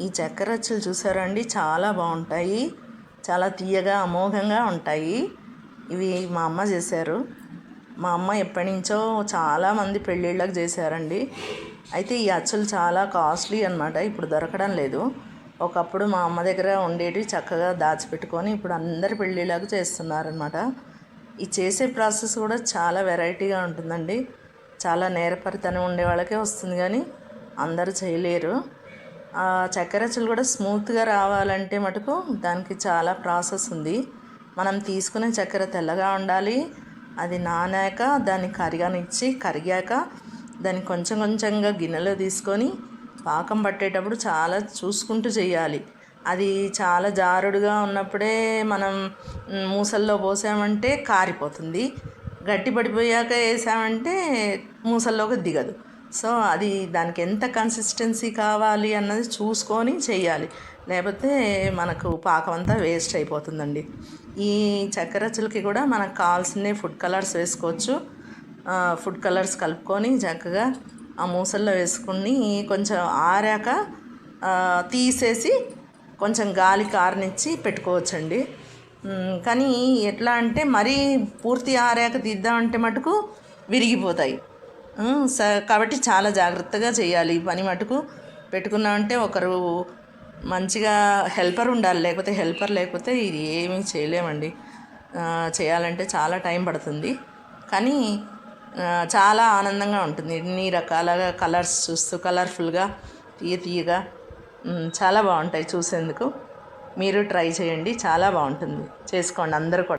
ఈ చక్కెర అచ్చులు చూసారండి? చాలా బాగుంటాయి. చాలా తీయగా అమోఘంగా ఉంటాయి. ఇవి మా అమ్మ చేశారు. మా అమ్మ ఎప్పటి నుంచో చాలామంది పెళ్ళిళ్ళకి చేశారండి. అయితే ఈ అచ్చులు చాలా కాస్ట్లీ అనమాట ఇప్పుడు దొరకడం లేదు. ఒకప్పుడు మా అమ్మ దగ్గర ఉండేవి చక్కగా దాచిపెట్టుకొని ఇప్పుడు అందరి పెళ్ళిళ్ళకు చేస్తున్నారనమాట ఈ చేసే ప్రాసెస్ కూడా చాలా వెరైటీగా ఉంటుందండి. చాలా నేరపరితనం ఉండే వాళ్ళకే వస్తుంది కానీ అందరూ చేయలేరు. ఆ చక్కెర అచ్చులు కూడా స్మూత్గా రావాలంటే మటుకు దానికి చాలా ప్రాసెస్ ఉంది. మనం తీసుకునే చక్కెర తెల్లగా ఉండాలి. అది నానాక దాన్ని కరిగానిచ్చి కరిగాక దాన్ని కొంచెం కొంచెంగా గిన్నెలో తీసుకొని పాకం పట్టేటప్పుడు చాలా చూసుకుంటూ చేయాలి. అది చాలా జారుడుగా ఉన్నప్పుడే మనం మూసల్లో పోసామంటే కారిపోతుంది. గట్టి పడిపోయాక వేసామంటే మూసల్లోకి దిగదు. సో అది దానికి ఎంత కన్సిస్టెన్సీ కావాలి అన్నది చూసుకొని చేయాలి. లేకపోతే మనకు పాకం అంతా వేస్ట్ అయిపోతుందండి. ఈ చక్కెర కూడా మనకు కావాల్సిన ఫుడ్ కలర్స్ వేసుకోవచ్చు. ఫుడ్ కలర్స్ కలుపుకొని చక్కగా ఆ మూసల్లో వేసుకుని కొంచెం ఆరాక తీసేసి కొంచెం గాలి కారనిచ్చి పెట్టుకోవచ్చండి. కానీ ఎట్లా అంటే మరీ పూర్తి ఆరాక తీద్దామంటే మటుకు విరిగిపోతాయి. కాబట్టి చాలా జాగ్రత్తగా చేయాలి. ఈ పని మటుకు పెట్టుకున్నామంటే ఒకరు మంచిగా హెల్పర్ ఉండాలి. లేకపోతే హెల్పర్ లేకపోతే ఇది ఏమీ చేయలేమండి. చేయాలంటే చాలా టైం పడుతుంది. కానీ చాలా ఆనందంగా ఉంటుంది. ఎన్ని రకాలుగా కలర్స్ చూస్తూ కలర్ఫుల్గా తీయ తీయగా చాలా బాగుంటాయి చూసేందుకు. మీరు ట్రై చేయండి. చాలా బాగుంటుంది. చేసుకోండి. అందరూ కూడా.